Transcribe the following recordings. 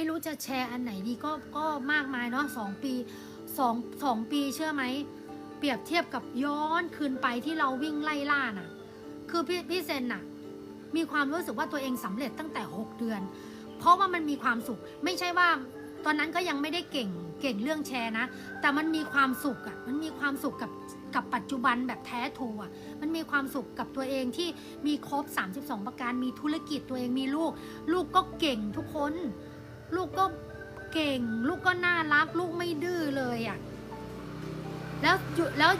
ไม่รู้จะแชร์อันไหนดีก็ก็มากมายเนาะสองปีสองสองปีเชื่อไหม เปรียบเทียบกับย้อนคืนไปที่เราวิ่งไล่ล่าน่ะ คือพี่พี่เซนน่ะ มีความรู้สึกว่าตัวเองสำเร็จตั้งแต่ 6 เดือน เพราะว่ามันมีความสุข ไม่ใช่ว่าตอนนั้นก็ยังไม่ได้เก่งเก่งเรื่องแชร์นะ แต่มันมีความสุขอะ่ะมันมีความสุขกับกับปัจจุบันแบบแท้ทูอะ มันมีความสุขกับตัวเองที่มีครบ 32 ประการ มีธุรกิจตัวเองมีลูก ลูกก็เก่งทุกคน ลูกก็เก่ง ลูกก็น่ารัก ลูกไม่ดื้อเลยอะแล้วแล้ว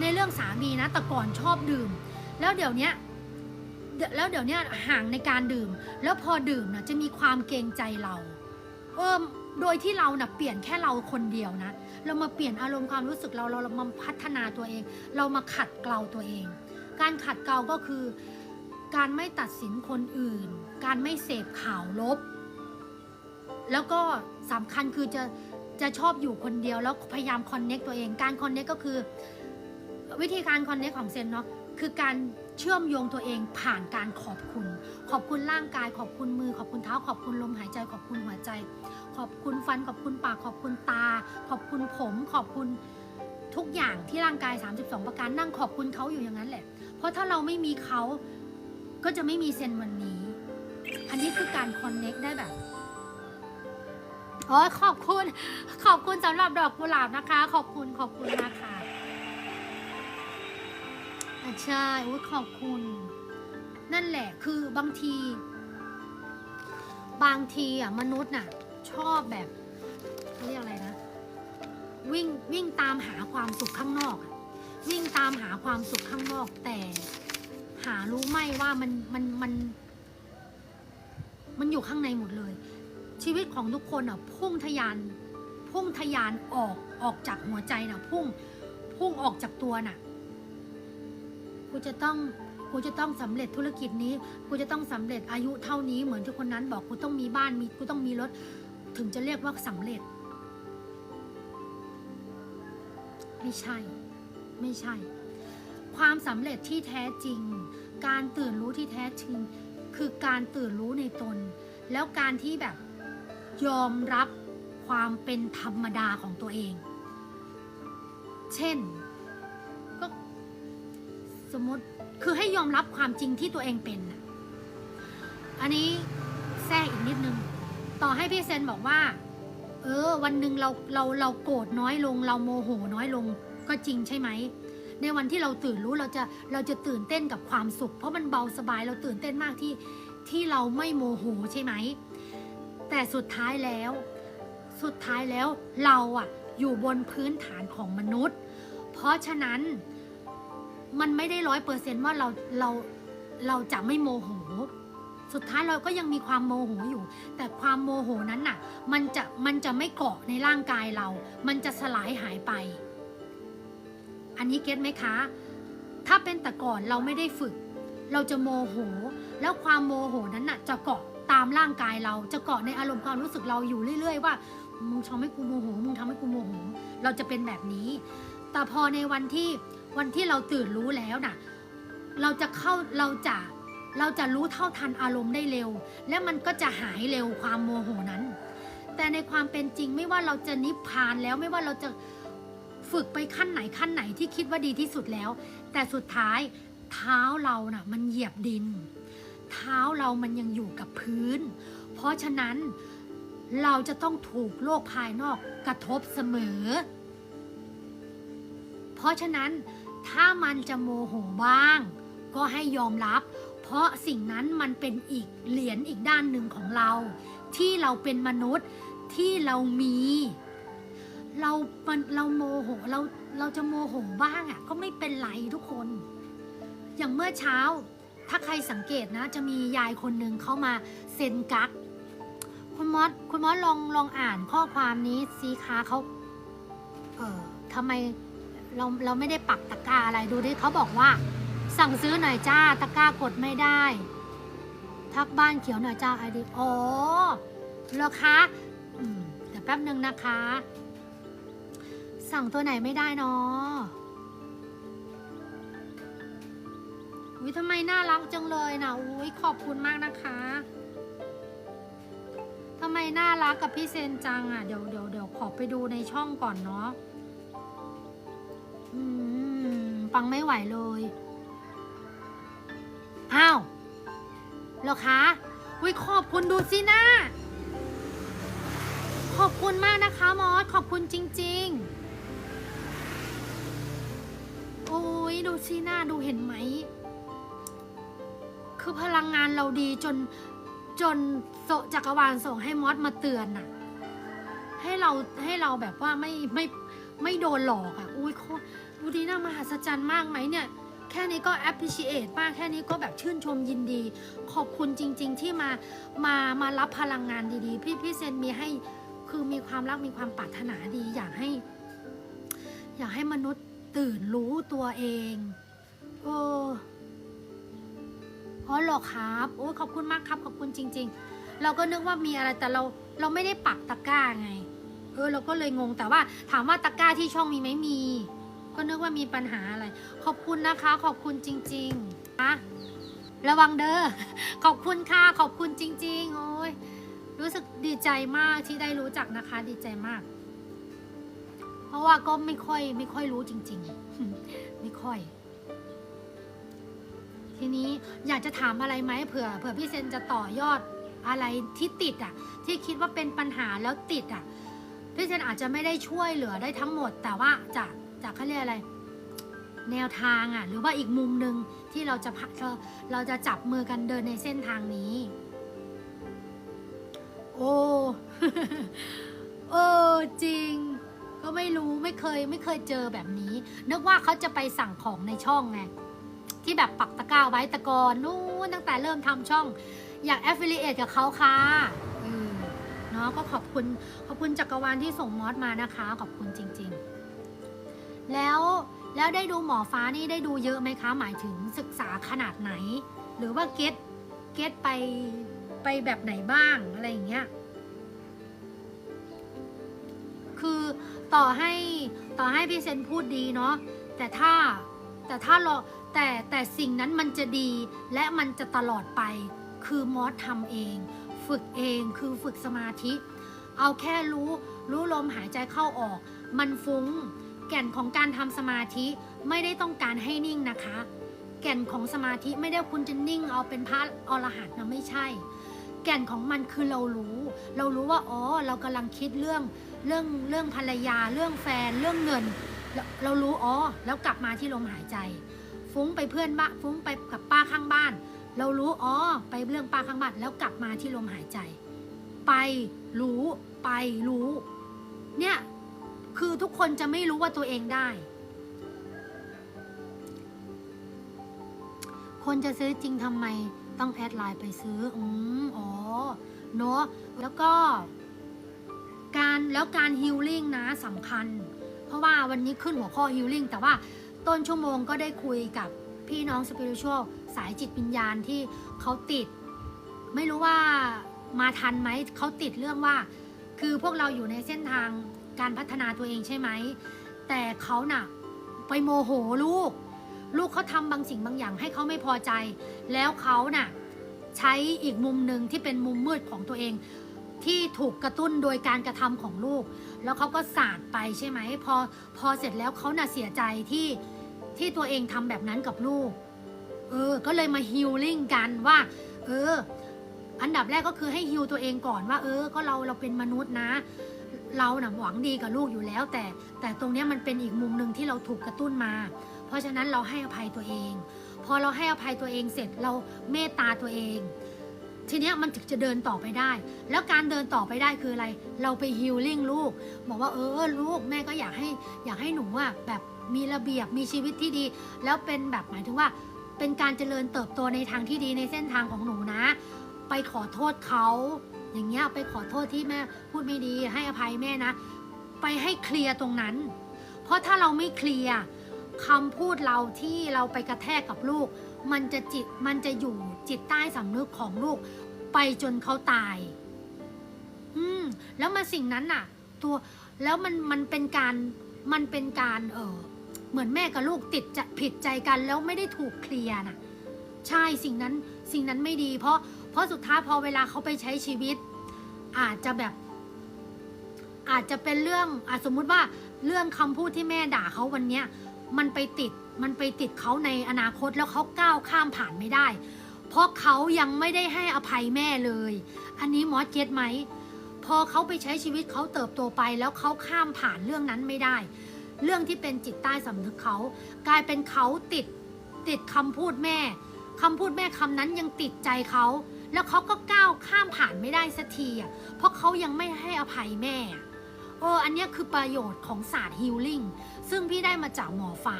ในเรื่องสามีนะ แต่ก่อนชอบดื่ม แล้วเดี๋ยวนี้แล้วเดี๋ยวนี้ห่างในการดื่ม แล้วพอดื่มนะจะมีความเกรงใจเราเออโดยที่เรานะ่ะเปลี่ยนแค่เราคนเดียวนะ เรามาเปลี่ยนอารมณ์ความรู้สึกเราเราเรามาพัฒนาตัวเอง เรามาขัดเกลาตัวเอง การขัดเกลาก็คือ การไม่ตัดสินคนอื่น การไม่เสพข่าวลบ แล้วก็สำคัญคือจะจะชอบอยู่คนเดียวแล้วพยายามคอนเน็กตัวเองการคอนเน็กก็คือ วิธีการคอนเน็กของเซนเนาะคือการเชื่อมโยงตัวเองผ่านการขอบคุณ ขอบคุณร่างกาย ขอบคุณมือ ขอบคุณเท้า ขอบคุณลมหายใจ ขอบคุณหัวใจ ขอบคุณฟัน ขอบคุณปาก ขอบคุณตา ขอบคุณผม ขอบคุณทุกอย่างที่ร่างกาย 32 ประการนั่งขอบคุณเขาอยู่อย่างนั้นแหละ เพราะถ้าเราไม่มีเขาก็จะไม่มีเซนวันนี้ อันนี้คือการคอนเน็กได้แบบ โอ้ยขอบคุณ ขอบคุณสำหรับดอกกุหลาบนะคะ ขอบคุณขอบคุณนะคะอะใช่โอ้ยขอบคุณ นั่นแหละคือบางที บางทีอะมนุษย์น่ะ ชอบแบบเขาเรียกอะไรนะ วิ่งวิ่งตามหาความสุขข้างนอกวิ่งตามหาความสุขข้างนอกแต่ หารู้ไหมว่ามันมันมัน มันอยู่ข้างในหมดเลย ชีวิตของทุกคนอะพุ่งทะยานพุ่งทะยานออกออกจากหัวใจน่ะพุ่งพุ่งออกจากตัวน่ะกูจะต้องกูจะต้องสำเร็จธุรกิจนี้กูจะต้องสำเร็จอายุเท่านี้เหมือนที่คนนั้นบอกกูต้องมีบ้านมีกูต้องมีรถถึงจะเรียกว่าสำเร็จ ไม่ใช่ ไม่ใช่ ความสำเร็จที่แท้จริง การตื่นรู้ที่แท้จริง คือการตื่นรู้ในตน แล้วการที่แบบ ยอมรับความเป็นธรรมดาของตัวเอง เช่น ก็สมมติคือให้ยอมรับความจริงที่ตัวเองเป็น อันนี้แทรกอีกนิดนึง ต่อให้พี่เซนบอกว่า เออ วันหนึ่งเราเราเราโกรธน้อยลง เราโมโหน้อยลงก็จริงใช่ไหม ในวันที่เราตื่นรู้เราจะเราจะตื่นเต้นกับความสุข เพราะมันเบาสบายเราตื่นเต้นมากที่ที่เราไม่โมโหใช่ไหม แต่สุดท้ายแล้ว สุดท้ายแล้วเราอะอยู่บนพื้นฐานของมนุษย์ เพราะฉะนั้นมันไม่ได้ร้อยเปอร์เซนต์ว่าเราเราเราจะไม่โมโห สุดท้ายเราก็ยังมีความโมโหอยู่ แต่ความโมโหนั้นน่ะ มันจะมันจะไม่เกาะในร่างกายเรา มันจะสลายหายไป อันนี้เก็ตไหมคะ ถ้าเป็นแต่ก่อนเราไม่ได้ฝึก เราจะโมโห แล้วความโมโหนั้นน่ะจะเกาะ ตามร่างกายเราจะเกาะในอารมณ์ความรู้สึกเราอยู่เรื่อย ๆ ว่ามึงทำให้กูโมโหมึงทำให้กูโมโหเราจะเป็นแบบนี้ แต่พอในวันที่วันที่เราตื่นรู้แล้วน่ะ เราจะเข้าเราจะเราจะรู้เท่าทันอารมณ์ได้เร็ว และมันก็จะหายเร็วความโมโหนั้น แต่ในความเป็นจริงไม่ว่าเราจะนิพพานแล้วไม่ว่าเราจะฝึกไปขั้นไหนขั้นไหนที่คิดว่าดีที่สุดแล้ว แต่สุดท้ายเท้าเราน่ะ มันเหยียบดิน เท้าเรามันยังอยู่กับพื้น เพราะฉะนั้นเราจะต้องถูกโลกภายนอกกระทบเสมอ เพราะฉะนั้นถ้ามันจะโมโหบ้าง ก็ให้ยอมรับ เพราะสิ่งนั้นมันเป็นอีกเหรียญอีกด้านหนึ่งของเรา ที่เราเป็นมนุษย์ที่เรามี เรามันเราโมโหเราเราจะโมโหบ้างอะ่ะก็ไม่เป็นไรทุกคน อย่างเมื่อเช้า ถ้าใครสังเกตนะจะมียายคนหนึ่งเขามาเซ็นกักคุณมอสคุณมอสลองลองอ่านข้อความนี้ซีคะเขาเออทำไมเราเราไม่ได้ปักตะกร้าอะไรดูดิเขาบอกว่า สั่งซื้อหน่อยจ้าตะกร้ากดไม่ได้ ทักบ้านเขียวหน่อยจ้าไอดีอ๋อเหรอคะเดี๋ยวแป๊บนึงนะคะ สั่งตัวไหนไม่ได้เนาะ อุ้ยทำไมน่ารักจังเลยนะอุ้ยขอบคุณมากนะคะทำไมน่ารักกับพี่เซนจังอะเดี๋ยวเดี๋ยวเดี๋ยวขอไปดูในช่องก่อนเนาะอืมฟังไม่ไหวเลยอ้าวเหรอคะวิขอบคุณดูสินะขอบคุณมากนะคะมอสขอบคุณจริง ๆ โอ้ยดูสิหน้าดูเห็นไหม คือพลังงานเราดีจนจนโซจักรวาลส่งให้มอสมาเตือนน่ะ ให้เราให้เราแบบว่าไม่ไม่ไม่โดนหลอกอะ อุ้ยโคตรดูดีน่ามหัศจรรย์มากไหมเนี่ย แค่นี้ก็ appreciate มากแค่นี้ก็แบบชื่นชมยินดี ขอบคุณจริง ๆ ที่มามามารับพลังงานดีๆ พี่พี่เซนมีให้คือมีความรักมีความปรารถนาดีอยากให้ อยากให้มนุษย์ตื่นรู้ตัวเอง โอ้ อ๋อหรอครับโอ้ยขอบคุณมากครับขอบคุณจริง ๆ เราก็นึกว่ามีอะไรแต่เราเราไม่ได้ปักตะกร้าไง เออเราก็เลยงงแต่ว่าถามว่าตะกร้าที่ช่องมีไหมมี ก็นึกว่ามีปัญหาอะไร ขอบคุณนะคะ ขอบคุณจริงๆนะระวังเด้อขอบคุณค่ะขอบคุณจริง ๆ โอ้ยรู้สึกดีใจมากที่ได้รู้จักนะคะ ดีใจมาก เพราะว่าก็ไม่ค่อยไม่ค่อยรู้จริง ๆ ไม่ค่อย ทีนี้อยากจะถามอะไรไหมเผื่อเผื่อพี่เซนจะต่อยอดอะไรที่ติดอะ ที่คิดว่าเป็นปัญหาแล้วติดอะพี่เซนอาจจะไม่ได้ช่วยเหลือได้ทั้งหมด แต่ว่าจากจากเขาเรียกอะไร แนวทางอะ หรือว่าอีกมุมหนึ่งที่เราจะเราเราจะจับมือกันเดินในเส้นทางนี้ โอ้เออจริง ก็ไม่รู้ไม่เคยไม่เคยเจอแบบนี้ นึกว่าเขาจะไปสั่งของในช่องไง ที่แบบปักตะกร้าไว้ตะกอนนู้นตั้งแต่เริ่มทำช่อง อยาก affiliate กับเขาค่ะอืมเนาะก็ขอบคุณขอบคุณจักรวาลที่ส่งมอสมานะคะ ขอบคุณจริง ๆ แล้วแล้วได้ดูหมอฟ้านี่ได้ดูเยอะไหมคะ หมายถึงศึกษาขนาดไหน หรือว่าเก็ตเก็ตไปไปแบบไหนบ้างอะไรอย่างเงี้ยคือต่อให้ต่อให้พี่เซนพูดดีเนาะแต่ถ้าแต่ถ้าเรา แต่แต่สิ่งนั้นมันจะดีและมันจะตลอดไป คือมอสทำเอง ฝึกเองคือฝึกสมาธิ เอาแค่รู้ รู้ลมหายใจเข้าออก มันฟุง้ง แก่นของการทำสมาธิไม่ได้ต้องการให้นิ่งนะคะ แก่นของสมาธิไม่ได้คุณจะนิ่งเอาเป็นพระอรหันต์นะไม่ใช่ แก่นของมันคือเรารู้ เรารู้ว่าอ๋อเรากำลังคิดเรื่องเรื่องเรื่องภรรยา เรื่องแฟน เรื่องเงิน เราเรารู้อ๋อแล้วกลับมาที่ลมหายใจ ฟุ้งไปเพื่อนบ้าฟุ้งไปกับป้าข้างบ้าน เรารู้อ๋อไปเรื่องป้าข้างบ้านแล้วกลับมาที่ลมหายใจ ไปรู้ไปรู้ เนี่ยคือทุกคนจะไม่รู้ว่าตัวเองได้ คนจะซื้อจริงทำไมต้องแอดไลน์ไปซื้อ อืมอ๋อเนอะแล้วก็การแล้วการฮิลลิ่งนะสำคัญ เพราะว่าวันนี้ขึ้นหัวข้อฮิลลิ่งแต่ว่า ต้นชั่วโมงก็ได้คุยกับพี่น้องสปิริชวลสายจิตวิญญาณที่เขาติด ไม่รู้ว่ามาทันไหมเขาติดเรื่องว่า คือพวกเราอยู่ในเส้นทางการพัฒนาตัวเองใช่ไหม แต่เขาน่ะ ไปโมโหลูก ลูกเขาทำบางสิ่งบางอย่างให้เขาไม่พอใจ แล้วเขาน่ะ ใช้อีกมุมหนึ่งที่เป็นมุมมืดของตัวเอง ที่ถูกกระตุ้นโดยการกระทำของลูก แล้วเขาก็สาดไปใช่ไหม พอพอเสร็จแล้วเขาน่ะเสียใจที่ ที่ตัวเองทำแบบนั้นกับลูก เออ ก็เลยมาฮิลลิ่งกันว่า เออ อันดับแรกก็คือให้ฮิลตัวเองก่อนว่า เออ ก็เราเราเป็นมนุษย์นะ เราหนะหวังดีกับลูกอยู่แล้ว แต่แต่ตรงนี้มันเป็นอีกมุมหนึ่งที่เราถูกกระตุ้นมา เพราะฉะนั้นเราให้อภัยตัวเอง พอเราให้อภัยตัวเองเสร็จเราเมตตาตัวเองทีนี้มันถึงจะเดินต่อไปได้ แล้วการเดินต่อไปได้คืออะไร เราไปฮิลลิ่งลูก บอกว่าเออลูกแม่ก็อยากให้อยากให้หนูอะแบบ มีระเบียบมีชีวิตที่ดี แล้วเป็นแบบหมายถึงว่า เป็นการเจริญเติบโตในทางที่ดีในเส้นทางของหนูนะ ไปขอโทษเขา อย่างเงี้ยไปขอโทษที่แม่พูดไม่ดี ให้อภัยแม่นะ ไปให้เคลียร์ตรงนั้น เพราะถ้าเราไม่เคลียร์คำพูดเราที่เราไปกระแทกกับลูก มันจะจิตมันจะอยู่จิตใต้สำนึกของลูก ไปจนเขาตาย อืม แล้วมาสิ่งนั้นน่ะ ตัวแล้วมันมันเป็นการมันเป็นการเออ เหมือนแม่กับลูกติดจะผิดใจกันแล้วไม่ได้ถูกเคลียร์น่ะ ใช่สิ่งนั้นสิ่งนั้นไม่ดี เพราะเพราะสุดท้ายพอเวลาเขาไปใช้ชีวิต อาจจะแบบ อาจจะเป็นเรื่องอะสมมุติว่าเรื่องคำพูดที่แม่ด่าเขาวันเนี้ยมันไปติดมันไปติดเขาในอนาคตแล้วเขาก้าวข้ามผ่านไม่ได้ เพราะเขายังไม่ได้ให้อภัยแม่เลย อันนี้มอสเก็ตไหมพอเขาไปใช้ชีวิตเขาเติบโตไปแล้วเขาข้ามผ่านเรื่องนั้นไม่ได้ เรื่องที่เป็นจิตใต้สำนึกเขากลายเป็นเขาติดติดคำพูดแม่คำพูดแม่คำนั้นยังติดใจเขาแล้วเขาก็ก้าวข้ามผ่านไม่ได้สักทีอะเพราะเขายังไม่ให้อภัยแม่อะเอออันนี้คือประโยชน์ของศาสตร์ฮิลลิ่งซึ่งพี่ได้มาจากหมอฟ้า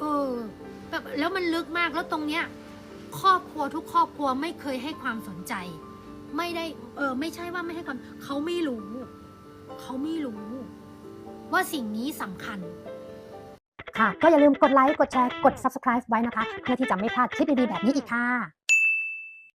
เออแบบแล้วมันลึกมากแล้วตรงเนี้ยครอบครัวทุกครอบครัวไม่เคยให้ความสนใจ ไม่ได้เออไม่ใช่ว่าไม่ให้ความเขาไม่รู้ เขาไม่รู้ ว่าสิ่งนี้สำคัญ ค่ะ ก็อย่าลืมกดไลค์ กดแชร์ กด subscribe ไว้นะคะ เพื่อที่จะไม่พลาดคลิปดีๆแบบนี้อีกค่ะ